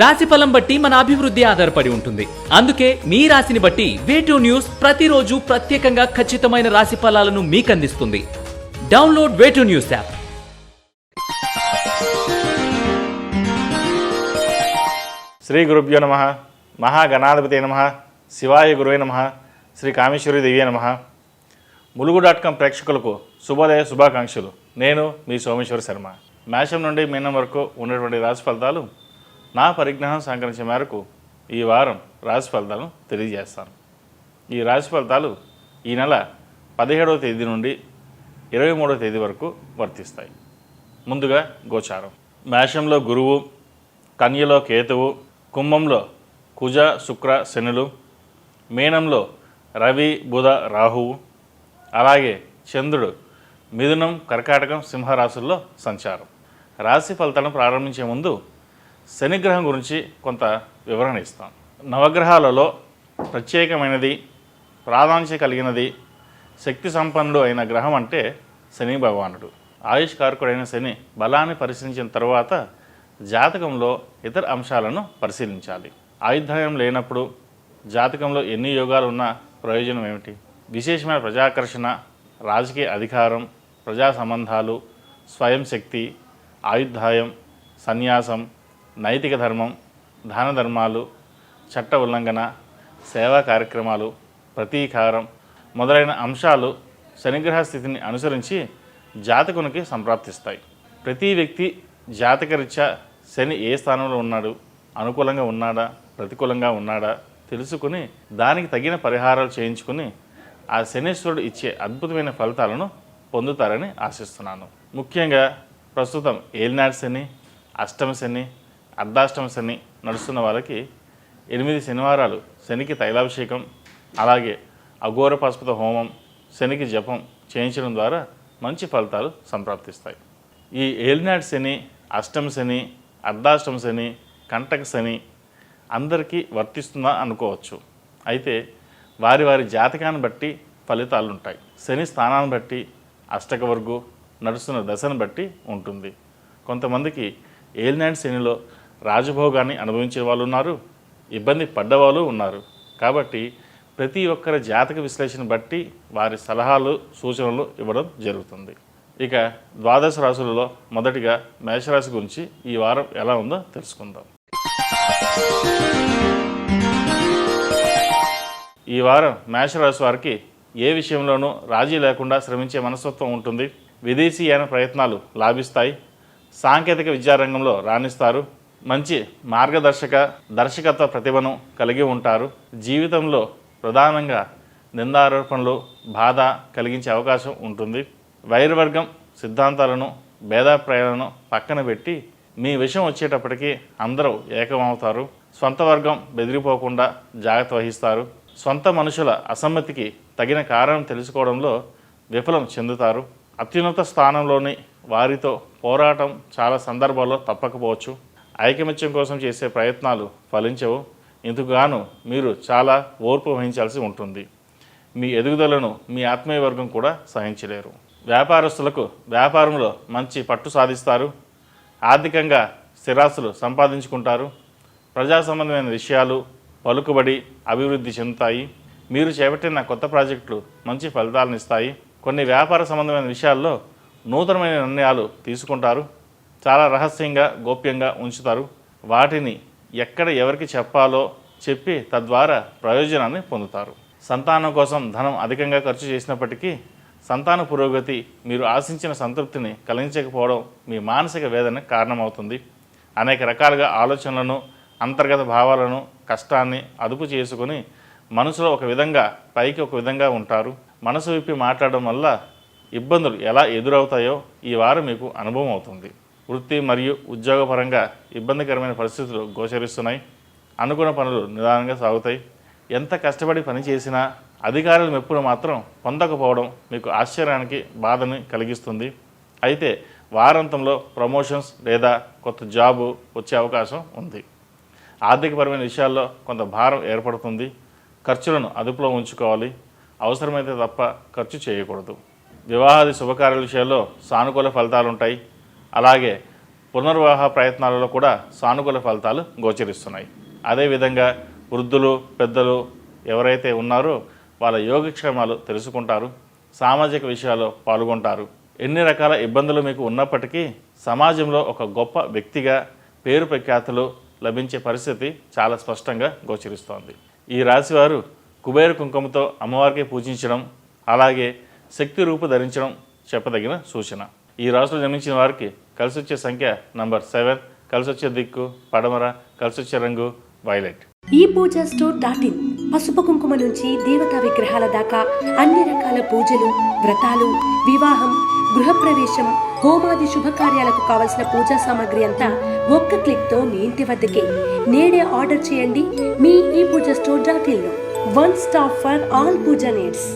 రాశి ఫలం బట్టి మన అభివృద్ధి ఆధారపడి ఉంటుంది. అందుకే మీ రాశిని బట్టి వేటూ న్యూస్ ప్రతిరోజు ప్రత్యేకంగా ఖచ్చితమైన రాశి ఫలాలను మీకు అందిస్తుంది download way two news app Shri గురుభ్యో నమ. మహాగణాధిపతి నమ. శివాయ గురువే నమ. శ్రీ కామేశ్వరి దేవి నమ. ములుగు డాట్ కామ్ ప్రేక్షకులకు శుభోదయ శుభాకాంక్షలు. నేను మీ సోమేశ్వర శర్మ. మేషం నుండి మీనం వరకు ఉన్నటువంటి రాశి ఫలితాలు నా పరిజ్ఞానం సంకరించే మేరకు ఈ వారం రాశి ఫలితాలను తెలియజేస్తాను. ఈ రాశి ఫలితాలు ఈ నెల పదిహేడవ తేదీ నుండి ఇరవై మూడవ తేదీ వరకు వర్తిస్తాయి. ముందుగా గోచారం. మేషంలో గురువు కన్యలో కేతువు కుంభంలో కుజ శుక్ర శనులు మీనంలో రవి బుధ రాహువు అలాగే చంద్రుడు మిథునం కర్కాటకం సింహరాశుల్లో సంచారం. రాశి ఫలితాలను ప్రారంభించే ముందు శనిగ్రహం గురించి కొంత వివరణ ఇస్తాను నవగ్రహాలలో ప్రత్యేకమైనది ప్రాధాన్యత కలిగినది శక్తి సంపన్నుడు అయిన గ్రహం అంటే శని భగవానుడు. ఆయుష్కారకుడైన శని బలాన్ని పరిశీలించిన తర్వాత జాతకంలో ఇతర అంశాలను పరిశీలించాలి. ఆయుధాయం లేనప్పుడు జాతకంలో ఎన్ని యోగాలు ఉన్నా ప్రయోజనం ఏమిటి? విశేషమైన ప్రజాకర్షణ రాజకీయ అధికారం ప్రజా సంబంధాలు స్వయం శక్తి ఆయుర్దాయం సన్యాసం నైతిక ధర్మం దాన ధర్మాలు చట్ట ఉల్లంఘన సేవా కార్యక్రమాలు ప్రతీకారం మొదలైన అంశాలు శనిగ్రహ స్థితిని అనుసరించి జాతకునికి సంప్రాప్తిస్తాయి. ప్రతి వ్యక్తి జాతకరీత్యా శని ఏ స్థానంలో ఉన్నాడు అనుకూలంగా ఉన్నాడా ప్రతికూలంగా ఉన్నాడా తెలుసుకుని దానికి తగిన పరిహారాలు చేయించుకుని ఆ శనీశ్వరుడు ఇచ్చే అద్భుతమైన ఫలితాలను పొందుతారని ఆశిస్తున్నాను. ముఖ్యంగా ప్రస్తుతం ఏలినాడు శని అష్టమ శని అర్ధాష్టమ శని నడుస్తున్న వాళ్ళకి ఎనిమిది శనివారాలు శనికి తైలాభిషేకం అలాగే అఘోర పశుపత హోమం శనికి జపం చేయించడం ద్వారా మంచి ఫలితాలు సంప్రాప్తిస్తాయి. ఈ ఏలినాటి శని అష్టమ శని అర్ధాష్టమ శని కంటక శని అందరికీ వర్తిస్తుందా అనుకోవచ్చు. అయితే వారి వారి జాతకాన్ని బట్టి ఫలితాలు ఉంటాయి శని స్థానాన్ని బట్టి అష్టక వర్గు నడుస్తున్న దశను బట్టి ఉంటుంది. కొంతమందికి ఏలినాటి శనిలో రాజభోగాన్ని అనుభవించే వాళ్ళు ఉన్నారు ఇబ్బంది పడ్డవాళ్ళు ఉన్నారు. కాబట్టి ప్రతి ఒక్కరి జాతక విశ్లేషణ బట్టి వారి సలహాలు సూచనలు ఇవ్వడం జరుగుతుంది. ఇక ద్వాదశ రాశులలో మొదటిగా మేషరాశి గురించి ఈ వారం ఎలా ఉందో తెలుసుకుందాం. ఈ వారం మేషరాశి వారికి ఏ విషయంలోనూ రాజీ లేకుండా శ్రమించే మనస్తత్వం ఉంటుంది. విదేశీయాన ప్రయత్నాలు లాభిస్తాయి. సాంకేతిక విద్యారంగంలో రాణిస్తారు. మంచి మార్గదర్శక దర్శకత్వ ప్రతిభను కలిగి ఉంటారు. జీవితంలో ప్రధానంగా నిందారోపణలు బాధ కలిగించే అవకాశం ఉంటుంది. వైర్వర్గం సిద్ధాంతాలను భేదాభిప్రాయాలను పక్కన పెట్టి మీ విషయం వచ్చేటప్పటికీ అందరూ ఏకమవుతారు. స్వంత వర్గం బెదిరిపోకుండా జాగ్రత్త వహిస్తారు. సొంత మనుషుల అసమ్మతికి తగిన కారణం తెలుసుకోవడంలో విఫలం చెందుతారు. అత్యున్నత స్థానంలోని వారితో పోరాటం చాలా సందర్భాల్లో తప్పకపోవచ్చు. ఐకమత్యం కోసం చేసే ప్రయత్నాలు ఫలించవు. ఇందుకుగాను మీరు చాలా ఓర్పు వహించాల్సి ఉంటుంది. మీ ఎదుగుదలను మీ ఆత్మీయ వర్గం కూడా సహించలేరు. వ్యాపారస్తులకు వ్యాపారంలో మంచి పట్టు సాధిస్తారు. ఆర్థికంగా స్థిరాస్తులు సంపాదించుకుంటారు. ప్రజా సంబంధమైన విషయాలు పలుకుబడి అభివృద్ధి చెందుతాయి. మీరు చేపట్టిన కొత్త ప్రాజెక్టులు మంచి ఫలితాలను ఇస్తాయి. కొన్ని వ్యాపార సంబంధమైన విషయాల్లో నూతనమైన నిర్ణయాలు తీసుకుంటారు. చాలా రహస్యంగా గోప్యంగా ఉంచుతారు. వాటిని ఎక్కడ ఎవరికి చెప్పాలో చెప్పి తద్వారా ప్రయోజనాన్ని పొందుతారు. సంతానం కోసం ధనం అధికంగా ఖర్చు చేసినప్పటికీ సంతాన పురోగతి మీరు ఆశించిన సంతృప్తిని కలిగించకపోవడం మీ మానసిక వేదన కారణమవుతుంది. అనేక రకాలుగా ఆలోచనలను అంతర్గత భావాలను కష్టాన్ని అదుపు చేసుకుని మనసులో ఒక విధంగా పైకి ఒక విధంగా ఉంటారు. మనసు విప్పి మాట్లాడడం వల్ల ఇబ్బందులు ఎలా ఎదురవుతాయో ఈ వారం మీకు అనుభవం అవుతుంది. వృత్తి మరియు ఉద్యోగపరంగా ఇబ్బందికరమైన పరిస్థితులు గోచరిస్తున్నాయి. అనుకున్న పనులు నిదానంగా సాగుతాయి. ఎంత కష్టపడి పని చేసినా అధికారుల మెప్పును మాత్రం పొందకపోవడం మీకు ఆశ్చర్యానికి బాధని కలిగిస్తుంది. అయితే వారాంతంలో ప్రమోషన్స్ లేదా కొత్త జాబు వచ్చే అవకాశం ఉంది. ఆర్థికపరమైన విషయాల్లో కొంత భారం ఏర్పడుతుంది. ఖర్చులను అదుపులో ఉంచుకోవాలి. అవసరమైతే తప్ప ఖర్చు చేయకూడదు. వివాహాది శుభకార్యాల విషయాల్లో సానుకూల ఫలితాలు ఉంటాయి అలాగే పునర్వాహ ప్రయత్నాలలో కూడా సానుకూల ఫలితాలు గోచరిస్తున్నాయి. అదేవిధంగా వృద్ధులు పెద్దలు ఎవరైతే ఉన్నారో వాళ్ళ యోగక్షేమాలు తెలుసుకుంటారు సామాజిక విషయాల్లో పాల్గొంటారు. ఎన్ని రకాల ఇబ్బందులు మీకు ఉన్నప్పటికీ సమాజంలో ఒక గొప్ప వ్యక్తిగా పేరు ప్రఖ్యాతులు లభించే పరిస్థితి చాలా స్పష్టంగా గోచరిస్తోంది. ఈ రాశివారు కుబేర కుంకుమతో అమ్మవారికి పూజించడం అలాగే శక్తి రూపు ధరించడం చెప్పదగిన సూచన. ఈ రాశిలో జన్మించిన వారికి కలిసి వచ్చే సంఖ్య నంబర్ సెవెన్ కలిసి వచ్చే దిక్కు పడమర కలిసి వచ్చే రంగు వైలెట్. ఈ పూజ స్టోర్ డాట్ ఇన్ పసుపు కుంకుమ నుంచి దేవతా విగ్రహాల దాకా అన్ని రకాల పూజలు వ్రతాలు వివాహం గృహప్రవేశం హోమాది శుభకార్యాలకు కావలసిన పూజా సామాగ్రి అంతా ఒక్క క్లిక్తో మీ ఇంటి వద్దకే. నేడే ఆర్డర్ చేయండి మీ ఈ Puja store dot in one stop for all puja needs.